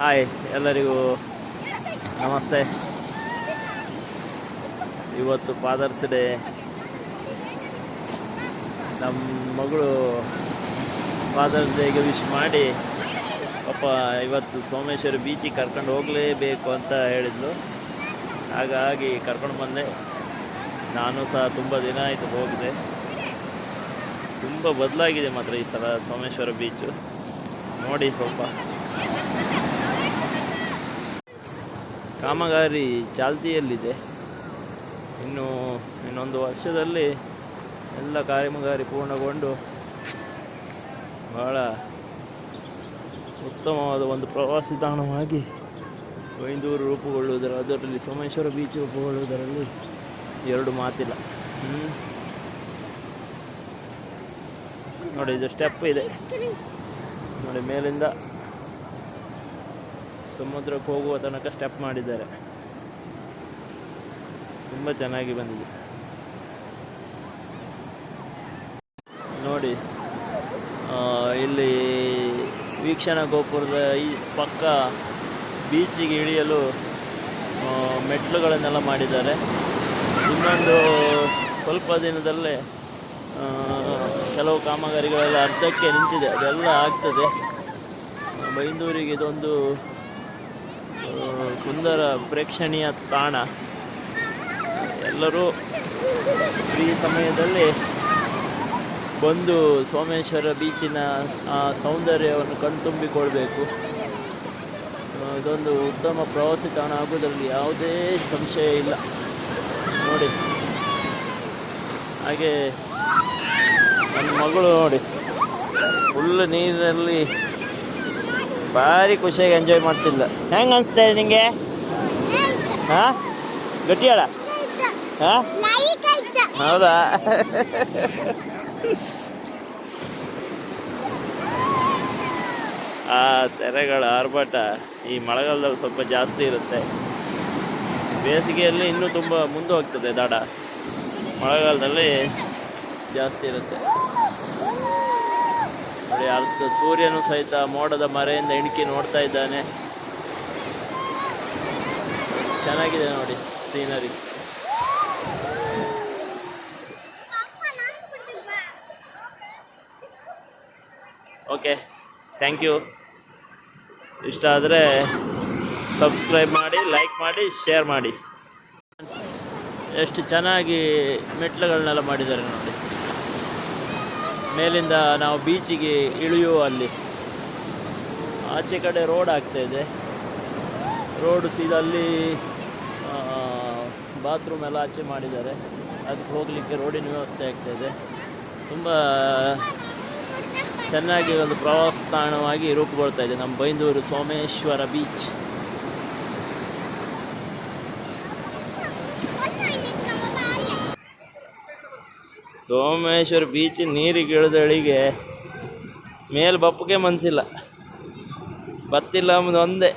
Hi ಎಲ್ಲರಿಗೂ ನಮಸ್ತೆ. ಇವತ್ತು ಫಾದರ್ಸ್ ಡೇ ನಮ್ಮ ಮಗಳು ಫಾದರ್ಸ್ ಡೇಗೆ ವಿಶ್ ಮಾಡಿ, ಪಾಪ ಇವತ್ತು ಸೋಮೇಶ್ವರ ಬೀಚಿಗೆ ಕರ್ಕೊಂಡು ಹೋಗಲೇಬೇಕು ಅಂತ ಹೇಳಿದ್ಲು. ಹಾಗಾಗಿ ಕರ್ಕೊಂಡು ಬಂದೆ. ನಾನು ಸಹ ತುಂಬ ದಿನ ಆಯಿತು ಹೋಗಿದೆ. ತುಂಬ ಬದಲಾಗಿದೆ ಮಾತ್ರ ಈ ಸಲ ಸೋಮೇಶ್ವರ ಬೀಚು ನೋಡಿ ಸ್ವಲ್ಪ ಕಾಮಗಾರಿ ಚಾಲ್ತಿಯಲ್ಲಿದೆ. ಇನ್ನು, ಇನ್ನೊಂದು ವರ್ಷದಲ್ಲಿ ಎಲ್ಲ ಕಾರ್ಯಮಗಾರಿ ಪೂರ್ಣಗೊಂಡು ಬಹಳ ಉತ್ತಮವಾದ ಒಂದು ಪ್ರವಾಸಿ ತಾಣವಾಗಿ ಬೈಂದೂರು ರೂಪುಗೊಳ್ಳುವುದರ, ಅದರಲ್ಲಿ ಸೋಮೇಶ್ವರ ಬೀಚ್ ರೂಪುಗೊಳ್ಳುವುದರಲ್ಲಿ ಎರಡು ಮಾತಿಲ್ಲ. ನೋಡಿ, ಇದು ಸ್ಟೆಪ್ ಇದೆ. ನೋಡಿ, ಮೇಲಿಂದ ಸಮುದ್ರಕ್ಕೆ ಹೋಗುವ ತನಕ ಸ್ಟೆಪ್ ಮಾಡಿದ್ದಾರೆ. ತುಂಬ ಚೆನ್ನಾಗಿ ಬಂದಿದೆ. ನೋಡಿ ಇಲ್ಲಿ ವೀಕ್ಷಣಾ ಗೋಪುರದ ಈ ಪಕ್ಕ ಬೀಚಿಗೆ ಇಳಿಯಲು ಮೆಟ್ಲುಗಳನ್ನೆಲ್ಲ ಮಾಡಿದ್ದಾರೆ. ಇನ್ನೊಂದು ಸ್ವಲ್ಪ ದಿನದಲ್ಲೇ ಕೆಲವು ಕಾಮಗಾರಿಗಳೆಲ್ಲ ಅರ್ಧಕ್ಕೆ ನಿಂತಿದೆ. ಅದೆಲ್ಲ ಆಗ್ತದೆ. ಬೈಂದೂರಿಗೆ ಇದೊಂದು ಸುಂದರ ಪ್ರೇಕ್ಷಣೀಯ ತಾಣ. ಎಲ್ಲರೂ ಫ್ರೀ ಸಮಯದಲ್ಲಿ ಬಂದು ಸೋಮೇಶ್ವರ ಬೀಚಿನ ಸೌಂದರ್ಯವನ್ನು ಕಣ್ತುಂಬಿಕೊಳ್ಬೇಕು. ಇದೊಂದು ಉತ್ತಮ ಪ್ರವಾಸಿ ತಾಣ ಆಗುವುದರಲ್ಲಿ ಯಾವುದೇ ಸಂಶಯ ಇಲ್ಲ. ನೋಡಿ. ಹಾಗೆ, ನನ್ನ ಮಗಳು ನೋಡಿ. ಫುಲ್ ನೀರಿನಲ್ಲಿ ಭಾರಿ ಖುಷಿಯಾಗಿ ಎಂಜಾಯ್ ಮಾಡ್ತಿಲ್ಲ ಹೆಂಗೆ ಅನಿಸ್ತಾ ಇದೆ ನಿಂಗೆ? ಹಾ? ಗಟ್ಟಿಯಾಳ? ಹೌದಾ? ಆ ತೆರೆಗಳ ಆರ್ಭಟ ಈ ಮಳೆಗಾಲದಲ್ಲಿ ಸ್ವಲ್ಪ ಜಾಸ್ತಿ ಇರುತ್ತೆ. ಬೇಸಿಗೆಯಲ್ಲಿ ಇನ್ನೂ ತುಂಬ ಮುಂದೆ ಹೋಗ್ತದೆ ದಾಡ. ಮಳೆಗಾಲದಲ್ಲಿ ಜಾಸ್ತಿ ಇರುತ್ತೆ. ನೋಡಿ ಅರ್ಧ ಸೂರ್ಯನು ಸಹಿತ ಮೋಡದ ಮರೆಯಿಂದ ಇಣುಕಿ ನೋಡ್ತಾ ಇದ್ದಾನೆ. ಚೆನ್ನಾಗಿದೆ ನೋಡಿ ಸೀನರಿ. Okay, thank you. ಇಷ್ಟ ಆದರೆ ಸಬ್ಸ್ಕ್ರೈಬ್ ಮಾಡಿ, ಲೈಕ್ ಮಾಡಿ, ಶೇರ್ ಮಾಡಿ. ಎಷ್ಟು ಚೆನ್ನಾಗಿ ಮೆಟ್ಲುಗಳನ್ನೆಲ್ಲ ಮಾಡಿದ್ದಾರೆ ನೋಡಿ. ಮೇಲಿಂದ ನಾವು ಬೀಚಿಗೆ ಇಳಿಯುವ ಅಲ್ಲಿ. ಆಚೆ ಕಡೆ ರೋಡ್ ಆಗ್ತಾ ಇದೆ. ರೋಡ್ ಸೀದಾ ಅಲ್ಲಿ ಬಾತ್ರೂಮ್ ಎಲ್ಲ ಆಚೆ ಮಾಡಿದ್ದಾರೆ. ಅದಕ್ಕೆ ಹೋಗಲಿಕ್ಕೆ ರೋಡಿನ ವ್ಯವಸ್ಥೆ ಆಗ್ತಾ ಇದೆ. ತುಂಬ ಚೆನ್ನಾಗಿ ಒಂದು ಪ್ರವಾಸ ತಾಣವಾಗಿ ರೂಪುಗೊಳ್ತಾ ಇದೆ ನಮ್ಮ ಬೈಂದೂರು ಸೋಮೇಶ್ವರ ಬೀಚ್. ಸೋಮೇಶ್ವರ ಬೀಚ್ ನೀರಿಗೆ ಇಳಿದಳಿಗೆ ಮೇಲೆ ಬಪ್ಪಗೆ ಮನಸ್ಸಿಲ್ಲ ಬತ್ತಿಲ್ಲ ಅಂಬುದು ಒಂದೇ.